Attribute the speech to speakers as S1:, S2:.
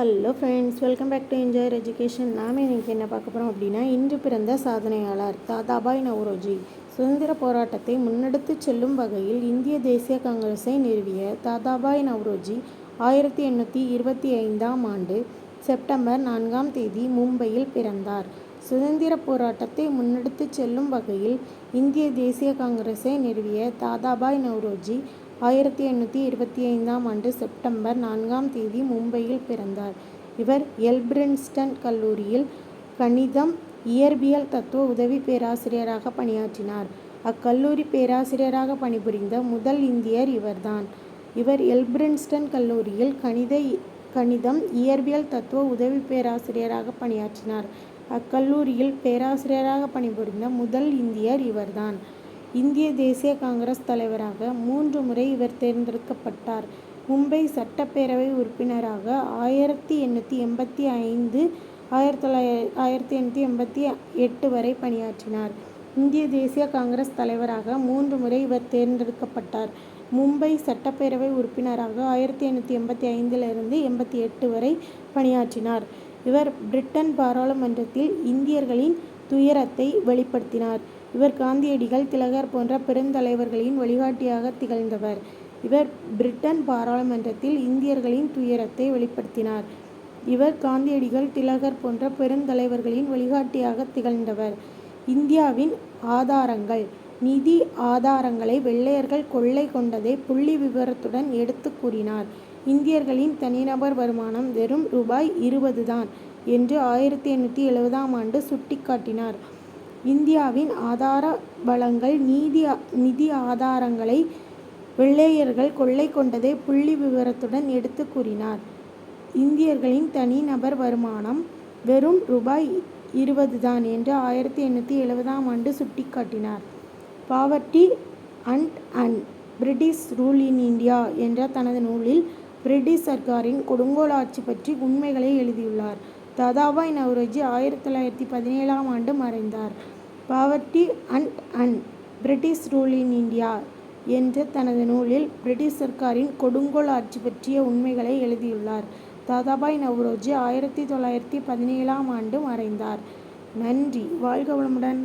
S1: Hello friends welcome back to enjoyer education நாம் இன்றைக்கி என்ன பார்க்க போகிறோம் அப்படின்னா இன்று பிறந்த சாதனையாளர் தாதாபாய் நவ்ரோஜி. சுதந்திர போராட்டத்தை முன்னெடுத்து செல்லும் வகையில் இந்திய தேசிய காங்கிரஸை நிறுவிய தாதாபாய் நவ்ரோஜி ஆயிரத்தி எண்ணூற்றி இருபத்தி ஐந்தாம் ஆண்டு செப்டம்பர் நான்காம் தேதி மும்பையில் பிறந்தார். சுதந்திர போராட்டத்தை முன்னெடுத்து செல்லும் வகையில் இந்திய தேசிய காங்கிரஸை நிறுவிய தாதாபாய் நவ்ரோஜி ஆயிரத்தி எண்ணூற்றி இருபத்தி ஐந்தாம் ஆண்டு செப்டம்பர் நான்காம் தேதி மும்பையில் பிறந்தார். இவர் எல்பிரின்ஸ்டன் கல்லூரியில் கணிதம் இயற்பியல் தத்துவ உதவி பேராசிரியராக பணியாற்றினார். அக்கல்லூரி பேராசிரியராக பணிபுரிந்த முதல் இந்தியர் இவர்தான். இவர் எல்பிரின்ஸ்டன் கல்லூரியில் கணித கணிதம் இயற்பியல் தத்துவ உதவி பேராசிரியராக பணியாற்றினார். அக்கல்லூரியில் பேராசிரியராக பணிபுரிந்த முதல் இந்தியர் இவர்தான். இந்திய தேசிய காங்கிரஸ் தலைவராக மூன்று முறை இவர் தேர்ந்தெடுக்கப்பட்டார். மும்பை சட்டப்பேரவை உறுப்பினராக ஆயிரத்தி எண்ணூற்றி எண்பத்தி ஐந்து ஆயிரத்தி தொள்ளாயிர ஆயிரத்தி எண்ணூற்றி எண்பத்தி எட்டு வரை பணியாற்றினார். இந்திய தேசிய காங்கிரஸ் தலைவராக மூன்று முறை இவர் தேர்ந்தெடுக்கப்பட்டார். மும்பை சட்டப்பேரவை உறுப்பினராக ஆயிரத்தி எண்ணூற்றி எண்பத்தி ஐந்திலிருந்து எண்பத்தி எட்டு வரை பணியாற்றினார். இவர் பிரிட்டன் பாராளுமன்றத்தில் இந்தியர்களின் துயரத்தை வெளிப்படுத்தினார். இவர் காந்தியடிகள் திலகர் போன்ற பெருந்தலைவர்களின் வழிகாட்டியாக திகழ்ந்தவர். இவர் பிரிட்டன் பாராளுமன்றத்தில் இந்தியர்களின் துயரத்தை வெளிப்படுத்தினார். இவர் காந்தியடிகள் திலகர் போன்ற பெருந்தலைவர்களின் வழிகாட்டியாக திகழ்ந்தவர். இந்தியாவின் ஆதாரங்கள். நிதி ஆதாரங்களை வெள்ளையர்கள் கொள்ளை கொண்டதை புள்ளி விவரத்துடன் எடுத்து கூறினார். இந்தியர்களின் தனிநபர் வருமானம் வெறும் ரூபாய் இருபது தான். என்று ஆயிரத்தி எண்ணூற்றி எழுபதாம் ஆண்டு சுட்டிக்காட்டினார். இந்தியாவின் ஆதார வளங்கள் நீதி நிதி ஆதாரங்களை வெள்ளையர்கள் கொள்ளை கொண்டதை புள்ளி விவரத்துடன் எடுத்து கூறினார். இந்தியர்களின் தனிநபர் வருமானம் வெறும் ரூபாய் இருபது தான் என்று ஆயிரத்தி எண்ணூற்றி எழுபதாம் ஆண்டு சுட்டிக்காட்டினார். Poverty and and British rule in India என்ற தனது நூலில் பிரிட்டிஷ் சர்க்காரின் கொடுங்கோல் ஆட்சி பற்றி உண்மைகளை எழுதியுள்ளார். தாதாபாய் நவ்ரோஜி ஆயிரத்தி தொள்ளாயிரத்தி பதினேழாம் ஆண்டு மறைந்தார். Poverty and and British rule in India என்ற தனது நூலில் பிரிட்டிஷ் சர்க்காரின் கொடுங்கோல் ஆட்சி பற்றிய உண்மைகளை எழுதியுள்ளார். தாதாபாய் நவ்ரோஜி ஆயிரத்தி தொள்ளாயிரத்தி பதினேழாம் ஆண்டு மறைந்தார். நன்றி. வாழ்க வளமுடன்.